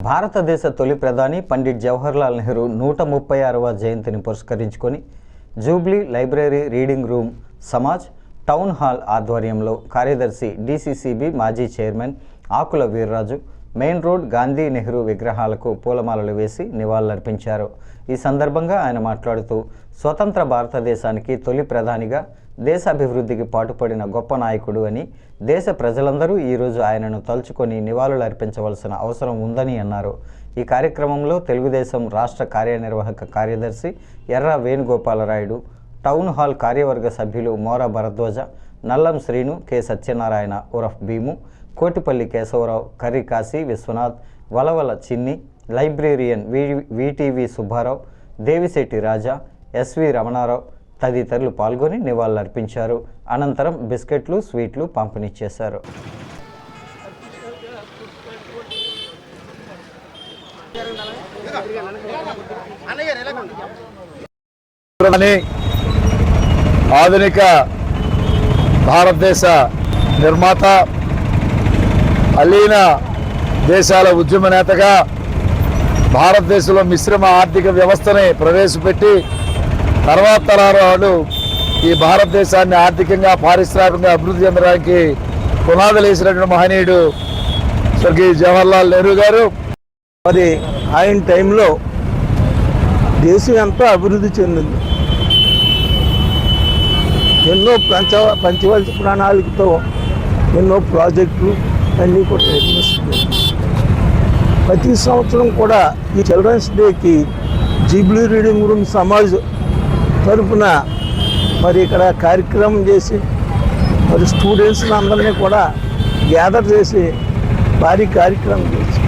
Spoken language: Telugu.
భారతదేశ తొలి ప్రధాని పండిట్ జవహర్లాల్ నెహ్రూ నూట ముప్పై ఆరవ జయంతిని పురస్కరించుకొని jubilee library reading room Samaj town hall ఆధ్వర్యంలో కార్యదర్శి డిసిసిబి మాజీ chairman Akula Veerraju main road Gandhi Nehru విగ్రహాలకు పూలమాలలు వేసి నివాళులర్పించారు. ఈ సందర్భంగా ఆయన మాట్లాడుతూ స్వతంత్ర భారతదేశానికి తొలి ప్రధానిగా దేశ అభివృద్ధికి పాటుపడిన గొప్ప నాయకుడు అని దేశ ప్రజలందరూ ఈరోజు ఆయనను తలుచుకొని నివాళులు అర్పించవలసిన అవసరం ఉందని అన్నారు. ఈ కార్యక్రమంలో తెలుగుదేశం రాష్ట్ర కార్యనిర్వాహక కార్యదర్శి ఎర్ర వేణుగోపాలరాయుడు టౌన్ హాల్ కార్యవర్గ సభ్యులు Mora Bharadwaj Nallam Srinu K. Satyanarayana ఉరఫ్ Bheemu Kotipalli Keshava Rao Karri Kashi Vishwanath Valavala Chinni librarian V VTV Subbarao Devisetti Raja SV Ramanarao తదితరులు పాల్గొని నివాళులర్పించారు. అనంతరం బిస్కెట్లు స్వీట్లు పంపిణీ చేశారు. ఆధునిక భారతదేశ నిర్మాత అలీన దేశాల ఉద్యమ నేతగా భారతదేశంలో మిశ్రమ ఆర్థిక వ్యవస్థని ప్రవేశపెట్టి తర్వాత తరాల వాళ్ళు ఈ భారతదేశాన్ని ఆర్థికంగా పారిశ్రామికంగా అభివృద్ధి చెందడానికి పునాదులు వేసినటువంటి మహనీయుడు స్వర్గీయ జవహర్లాల్ నెహ్రూ గారు. మరి ఆయన టైంలో దేశం ఎంతో అభివృద్ధి చెందింది. ఎన్నో పంచ పంచవలసి ప్రణాళికతో ఎన్నో ప్రాజెక్టులు అన్నీ కూడా ప్రతి సంవత్సరం కూడా ఈ చిల్డ్రన్స్ డేకి జీబ్లీ రీడింగ్ రూమ్ సమాజ్ తరపున మరి ఇక్కడ కార్యక్రమం చేసి మరి స్టూడెంట్స్ని అందరినీ కూడా గ్యాదర్ చేసి భారీ కార్యక్రమం చేసి